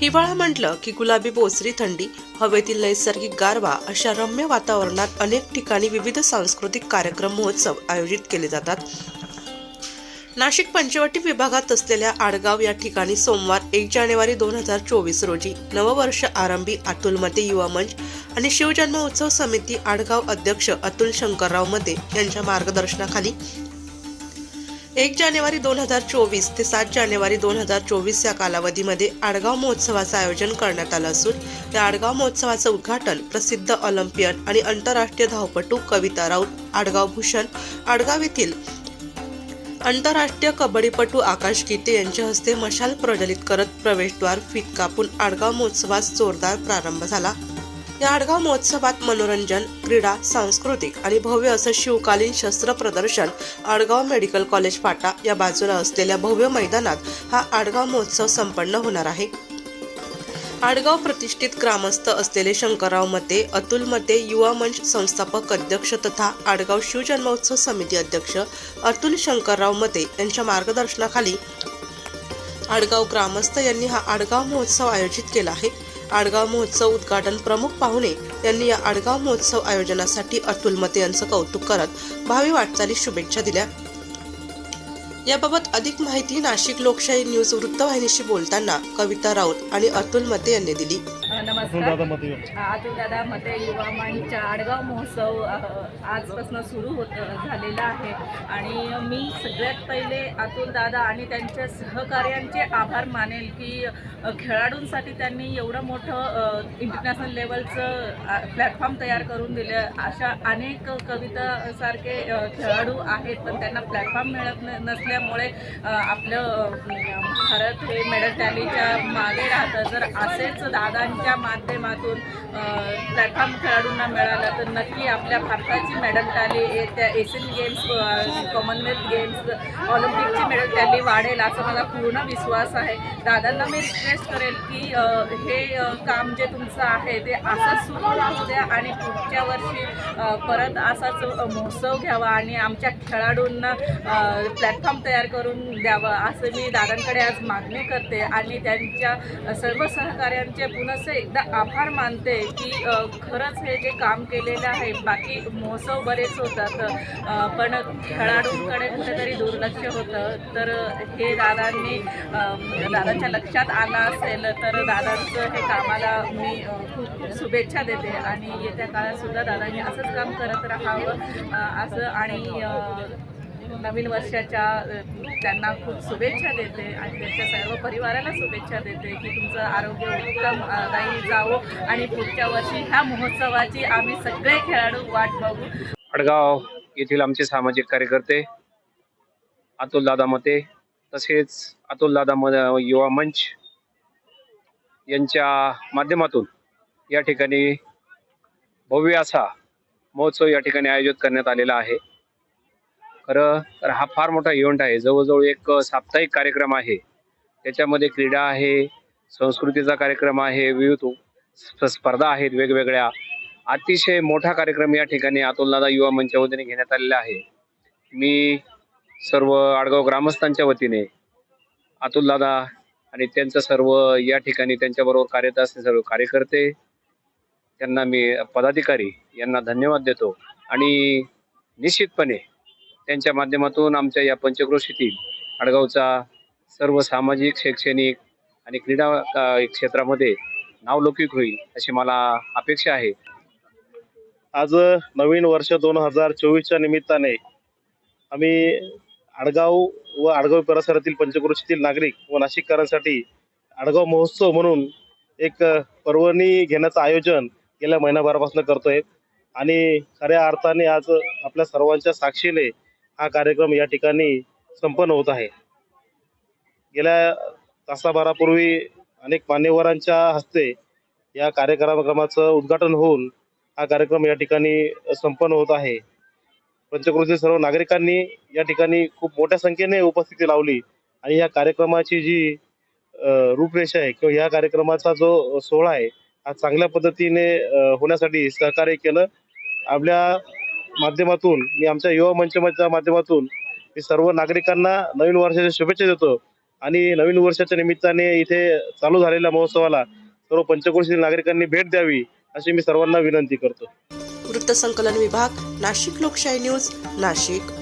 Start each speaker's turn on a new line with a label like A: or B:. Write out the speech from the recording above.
A: हिवाळा म्हटलं की गुलाबी बोचरी थंडी हवेतील नैसर्गिक गारवा अशा रम्य वातावरणात अनेक ठिकाणी विविध सांस्कृतिक कार्यक्रम महोत्सव आयोजित केले जातात. नाशिक पंचवटी विभागात असलेल्या आडगाव या ठिकाणी सोमवार एक जानेवारी दोन हजार चोवीस रोजी नववर्ष आरंभी अतुलमते युवा मंच आणि शिवजन्म उत्सव समिती आडगाव अध्यक्ष अतुल शंकरराव मते यांच्या मार्गदर्शनाखाली एक जानेवारी दोन हजार चोवीस ते सात जानेवारी दोन हजार चोवीस या कालावधीमध्ये आडगाव महोत्सवाचं आयोजन करण्यात आलं असून या आडगाव महोत्सवाचं उद्घाटन प्रसिद्ध ऑलिम्पियन आणि आंतरराष्ट्रीय धावपटू कविता राऊत आडगाव भूषण आडगाव येथील आंतरराष्ट्रीय कबड्डीपटू आकाश गीते यांच्या हस्ते मशाल प्रज्वलित करत प्रवेशद्वार फीत कापून आडगाव महोत्सवास जोरदार प्रारंभ झाला. या आडगाव महोत्सवात मनोरंजन क्रीडा सांस्कृतिक आणि भव्य असं शिवकालीन शस्त्र प्रदर्शन आडगाव मेडिकल कॉलेज फाटा या बाजूला असलेल्या भव्य मैदानात हा आडगाव महोत्सव संपन्न होणार आहे. आडगाव प्रतिष्ठित ग्रामस्थ असलेले शंकरराव मते अतुल मते युवा मंच संस्थापक अध्यक्ष तथा आडगाव शिवजन्मोत्सव समिती अध्यक्ष अतुल शंकरराव मते यांच्या मार्गदर्शनाखाली आडगाव ग्रामस्थ यांनी हा आडगाव महोत्सव आयोजित केला आहे. आडगाव महोत्सव उद्घाटन प्रमुख पाहुणे यांनी या आडगाव महोत्सव आयोजनासाठी अतुल मते यांचं कौतुक करत भावी वाटचाली शुभेच्छा दिल्या. याबाबत अधिक माहिती नाशिक लोकशाही न्यूज वृत्तवाहिनीशी बोलताना कविता राऊत आणि अतुल मते यांनी दिली.
B: नमस्कार.
C: दादा मते
B: अतुल दादा मते युवा मंच आडगाव महोत्सव आजपासून सुरू होत झालेला आहे. आणि मी सगळ्यात पहिले अतुल दादा आणि त्यांच्या सहकार्यांचे आभार मानेल की खेळाडूंसाठी त्यांनी एवढं मोठं इंटरनॅशनल लेवलचं प्लॅटफॉर्म तयार करून दिलं. अशा अनेक कवितासारखे खेळाडू आहेत पण त्यांना प्लॅटफॉर्म मिळत न- नसल्यामुळे आपलं भारत हे मेडल टॅलीच्या मागे राहतं. जर असेच त्या माध्यमातून प्लॅटफॉर्म खेळाडूंना मिळाला तर नक्की आपल्या भारताची मेडल टॅली त्या एशियन गेम्स कॉमनवेल्थ गेम्स ऑलिम्पिकची मेडल टॅली वाढेल असा मला पूर्ण विश्वास आहे. दादांना मी रिक्वेस्ट करेल की हे काम जे तुमचं आहे ते असंच सुरू राहू द्या आणि पुढच्या वर्षी परत असाच महोत्सव घ्यावा आणि आमच्या खेळाडूंना प्लॅटफॉर्म तयार करून द्यावं असं मी दादांकडे आज मागणी करते आणि त्यांच्या सर्व सहकार्यांचे पुन्हा एकदा आभार मानते की खरंच हे जे काम केलेलं आहे बाकी महोत्सव बरेच होतात पण खेळाडूंकडे कुठेतरी दुर्लक्ष होतं. तर हे दादांनी म्हणजे दादाच्या लक्षात आलं असेल तर दादांचं हे कामाला मी खूप खूप शुभेच्छा देते. आणि येत्या काळात सुद्धा दादांनी असंच काम करत राहावं असं आणि नवीन वर्षाच्या त्यांना खूप शुभेच्छा देते आणि त्यांच्या सर्व परिवाराला शुभेच्छा देते की तुमचं आरोग्य उत्तम अ, राहील जावो आणि पुढच्या वर्षी ह्या महोत्सवाची आम्ही सगळे खेळाडू वाट बघू.
C: अडगाव येथील आमचे सामाजिक कार्यकर्ते अतुल दादा मते तसेच अतुल दादा म युवा मंच यांच्या माध्यमातून या ठिकाणी भव्य असा महोत्सव या ठिकाणी आयोजित करण्यात आलेला आहे. खरं तर हा फार मोठा इव्हेंट आहे. जवळजवळ एक साप्ताहिक कार्यक्रम आहे. त्याच्यामध्ये क्रीडा आहे संस्कृतीचा कार्यक्रम आहे विविध स्पर्धा आहेत वेगवेगळ्या. अतिशय मोठा कार्यक्रम या ठिकाणी अतुलदादा युवा मंचच्या वतीने घेण्यात आलेला आहे. मी सर्व आडगाव ग्रामस्थांच्या वतीने अतुलदादा आणि त्यांचं सर्व या ठिकाणी त्यांच्याबरोबर कार्यरत असलेले सर्व कार्यकर्ते त्यांना मी पदाधिकारी यांना धन्यवाद देतो. आणि निश्चितपणे त्यांच्या माध्यमातून आमच्या या पंचक्रोशीतील आडगावचा सर्व सामाजिक शैक्षणिक आणि क्रीडा क्षेत्रामध्ये नावलौकिक होईल अशी मला अपेक्षा आहे.
D: आज नवीन वर्ष दोन हजार चोवीसच्या निमित्ताने आम्ही आडगाव व आडगाव परिसरातील पंचक्रोशीतील नागरिक व नाशिककरांसाठी आडगाव महोत्सव म्हणून एक पर्वणी घेण्याचं आयोजन गेल्या महिनाभरापासून करतोय. आणि खऱ्या अर्थाने आज आपल्या सर्वांच्या साक्षीने हा कार्यक्रम या ठिकाणी संपन्न होत आहे. गेल्या तासाभरापूर्वी अनेक मान्यवरांच्या हस्ते या कार्यक्रमाचं उद्घाटन होऊन हा कार्यक्रम या ठिकाणी संपन्न होत आहे. पंचक्रोशीतील सर्व नागरिकांनी या ठिकाणी खूप मोठ्या संख्येने उपस्थिती लावली आणि या कार्यक्रमाची जी रूपरेषा आहे किंवा या कार्यक्रमाचा जो सोहळा आहे हा चांगल्या पद्धतीने होण्यासाठी सहकार्य केलं. आपल्या माध्यमातून मी आमच्या युवा मंचच्या माध्यमातून मी सर्व नागरिकांना नवीन वर्षाच्या शुभेच्छा देतो. आणि नवीन वर्षाच्या निमित्ताने इथे चालू झालेल्या महोत्सवाला सर्व पंचक्रोशीतील नागरिकांनी भेट द्यावी अशी मी सर्वांना विनंती करतो.
A: वृत्तसंकलन विभाग नाशिक लोकशाही न्यूज नाशिक.